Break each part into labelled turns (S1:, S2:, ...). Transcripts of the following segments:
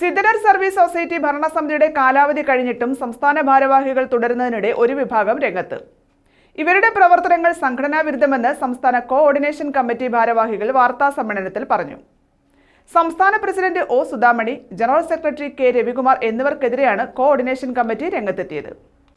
S1: Siddhanar service society ഭരണസമിതിയുടെ കാലാവധി കഴിഞ്ഞിട്ടും സംസ്ഥാന ഭാരവാഹികൾ തുടരുന്നതിനിടെ ഒരു വിഭാഗം രംഗത്ത്. ഇവരുടെ പ്രവർത്തനങ്ങൾ സംഘടനാ വിരുദ്ധമെന്ന് സംസ്ഥാന കോഓർഡിനേഷൻ കമ്മിറ്റി ഭാരവാഹികൾ വാർത്താ സമ്മേളനത്തിൽ പറഞ്ഞു. സംസ്ഥാന president O Sudhamani general secretary K Ravikumar എന്നിവർക്കെതിരെയാണ് coordination committee രംഗത്തെത്തിയത്.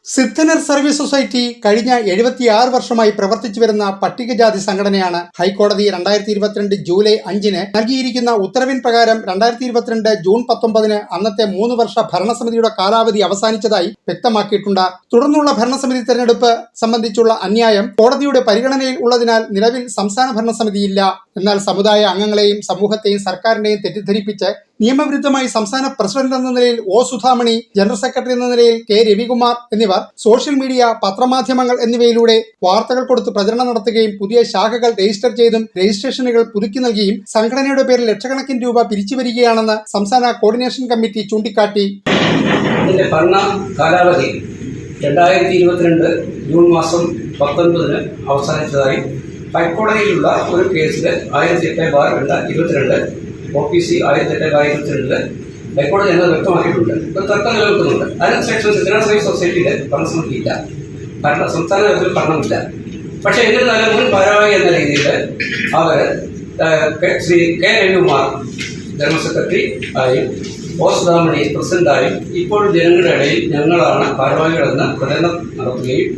S2: സിദ്ധനർ സർവീസ് സൊസൈറ്റി കഴിഞ്ഞ എഴുപത്തിയാറ് വർഷമായി പ്രവർത്തിച്ചു വരുന്ന പട്ടികജാതി സംഘടനയാണ് ഹൈക്കോടതി രണ്ടായിരത്തി ഇരുപത്തിരണ്ട് ജൂലൈ അഞ്ചിന് നൽകിയിരിക്കുന്ന ഉത്തരവിൻ പ്രകാരം രണ്ടായിരത്തി ഇരുപത്തിരണ്ട് ജൂൺ പത്തൊമ്പതിന് അന്നത്തെ മൂന്ന് വർഷ ഭരണസമിതിയുടെ കാലാവധി അവസാനിച്ചതായി വ്യക്തമാക്കിയിട്ടുണ്ട്. തുടർന്നുള്ള ഭരണസമിതി തെരഞ്ഞെടുപ്പ് സംബന്ധിച്ചുള്ള അന്യായം കോടതിയുടെ പരിഗണനയിൽ ഉള്ളതിനാൽ നിലവിൽ സംസ്ഥാന ഭരണസമിതിയില്ല. എന്നാൽ സമുദായ അംഗങ്ങളെയും സമൂഹത്തെയും സർക്കാരിനെയും തെറ്റിദ്ധരിപ്പിച്ച് നിയമവിരുദ്ധമായി സംസ്ഥാന പ്രസിഡന്റ് എന്ന നിലയിൽ ഒ സുധാമണി ജനറൽ സെക്രട്ടറി എന്ന നിലയിൽ കെ രവികുമാർ എന്നിവർ സോഷ്യൽ മീഡിയ പത്രമാധ്യമങ്ങൾ എന്നിവയിലൂടെ വാർത്തകൾ കൊടുത്ത് പ്രചരണം നടത്തുകയും പുതിയ ശാഖകൾ രജിസ്റ്റർ ചെയ്തും രജിസ്ട്രേഷനുകൾ പുതുക്കി നൽകിയും സംഘടനയുടെ പേരിൽ ലക്ഷക്കണക്കിന് രൂപ പിരിച്ചു വരികയാണെന്ന് സംസ്ഥാന കോർഡിനേഷൻ കമ്മിറ്റി ചൂണ്ടിക്കാട്ടി.
S3: കാലാവധി രണ്ടായിരത്തി ഇരുപത്തിരണ്ട് ജൂൺ മാസം പത്തൊൻപതിന് അവസാനിച്ചതായി ഹൈക്കോടതിയിലുള്ള ഒരു കേസിൽ ആയിരത്തി എട്ട് ബാർ രണ്ട് ഇരുപത്തിരണ്ട് ഒ പി സി ആയിരത്തി എട്ട് ബാർ ഇരുപത്തിരണ്ടിൽ ഹൈക്കോടതി എന്നത് വ്യക്തമാക്കിയിട്ടുണ്ട്. തർക്കം നിലനിൽക്കുന്നുണ്ട്. അതിനുശേഷം സിദ്ധന സർവീസ് സൊസൈറ്റിയുടെ ഭരണസമിതിയില്ല ഭരണ സംസ്ഥാന തലത്തിൽ ഭരണമില്ല. പക്ഷേ എന്നിരുന്നാലും മുൻ ഭാരവാഹി എന്ന രീതിയിൽ അവർ Shri K Ravikumar general secretary ആയും ഒ സുധാമണി പ്രസിഡന്റായും ഇപ്പോൾ ജനങ്ങളുടെ ഇടയിൽ ഞങ്ങളാണ് ഭാരവാഹികളെന്ന് പ്രചരണം നടത്തുകയും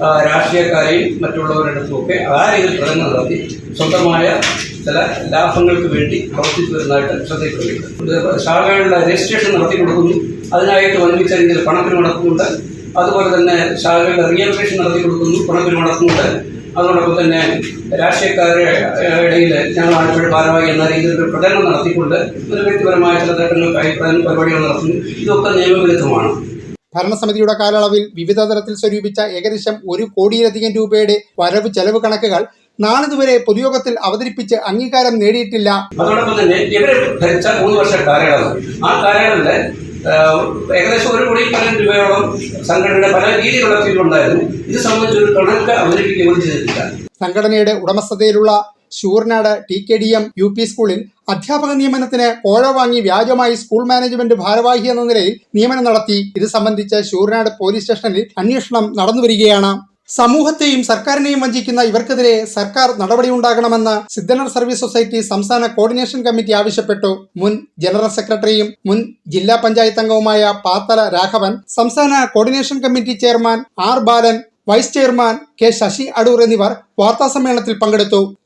S3: രാഷ്ട്രീയക്കാരെയും മറ്റുള്ളവരുടെ അടുത്തുമൊക്കെ ആ രീതിയിൽ പ്രകടനം നടത്തി സ്വന്തമായ ചില ലാഭങ്ങൾക്ക് വേണ്ടി പ്രവർത്തിച്ചു വരുന്നതായിട്ട് ശ്രദ്ധയിൽപ്പെടുന്നുണ്ട് ശാഖകളുടെ രജിസ്ട്രേഷൻ നടത്തി കൊടുക്കുന്നു. അതിനായിട്ട് വൻപിച്ച രീതിയിൽ പണത്തിന് അതുപോലെ തന്നെ ശാഖകളുടെ റിയൽവേഷൻ നടത്തി കൊടുക്കുന്നു. പണത്തിന് നടക്കുന്നുണ്ട്. അതോടൊപ്പം തന്നെ രാഷ്ട്രീയക്കാരുടെ ഇടയിൽ ഞങ്ങൾ ആലപ്പുഴ ഭാരവാഹി എന്ന രീതിയിൽ ഒരു പ്രചരണം നടത്തിക്കൊണ്ട് ഒരു വ്യക്തിപരമായ ചില നേട്ടങ്ങൾക്കായി പ്രചരണ പരിപാടികൾ നടത്തുന്നു. ഇതൊക്കെ നിയമവിരുദ്ധമാണ്.
S2: ഭരണസമിതിയുടെ കാലയളവിൽ വിവിധ തരത്തിൽ സ്വരൂപിച്ച ഏകദേശം ഒരു കോടിയിലധികം രൂപയുടെ വരവ് ചെലവ് കണക്കുകൾ നാളിതുവരെ പൊതുയോഗത്തിൽ അവതരിപ്പിച്ച് അംഗീകാരം നേടിയിട്ടില്ല.
S3: അതോടൊപ്പം തന്നെ ഇവർ ഭരിച്ച മൂന്ന് വർഷ കാലയളവ്. ആ കാലയളവിൽ ഏകദേശം ഒരു കോടി പതിനെട്ട് രൂപയോളം സംഘടനയുടെ പല രീതിയിലുള്ള ഫീൽഡുണ്ടായിരുന്നു. ഇത് സംബന്ധിച്ച് ഒരു കണക്ക് അവതരിപ്പിക്കുകയും ചെയ്തിട്ടില്ല.
S2: സംഘടനയുടെ ഉടമസ്ഥതയിലുള്ള Sooranad T K D M U P സ്കൂളിൽ അധ്യാപക നിയമനത്തിന് കോഴ വാങ്ങി വ്യാജമായി സ്കൂൾ മാനേജ്മെന്റ് ഭാരവാഹി എന്ന നിലയിൽ നിയമനം നടത്തി. ഇത് സംബന്ധിച്ച് ശൂർനാട് പോലീസ് സ്റ്റേഷനിൽ അന്വേഷണം നടന്നുവരികയാണ് സമൂഹത്തെയും സർക്കാരിനെയും വഞ്ചിക്കുന്ന ഇവർക്കെതിരെ സർക്കാർ നടപടി ഉണ്ടാകണമെന്ന് സിദ്ധനർ സർവീസ് സൊസൈറ്റി സംസ്ഥാന കോർഡിനേഷൻ കമ്മിറ്റി ആവശ്യപ്പെട്ടു. മുൻ ജനറൽ സെക്രട്ടറിയും മുൻ ജില്ലാ പഞ്ചായത്ത് അംഗവുമായ പാത്തല രാഘവൻ സംസ്ഥാന coordination committee chairman R Balan vice chairman K Sasi Adoor എന്നിവർ വാർത്താസമ്മേളനത്തിൽ പങ്കെടുത്തു.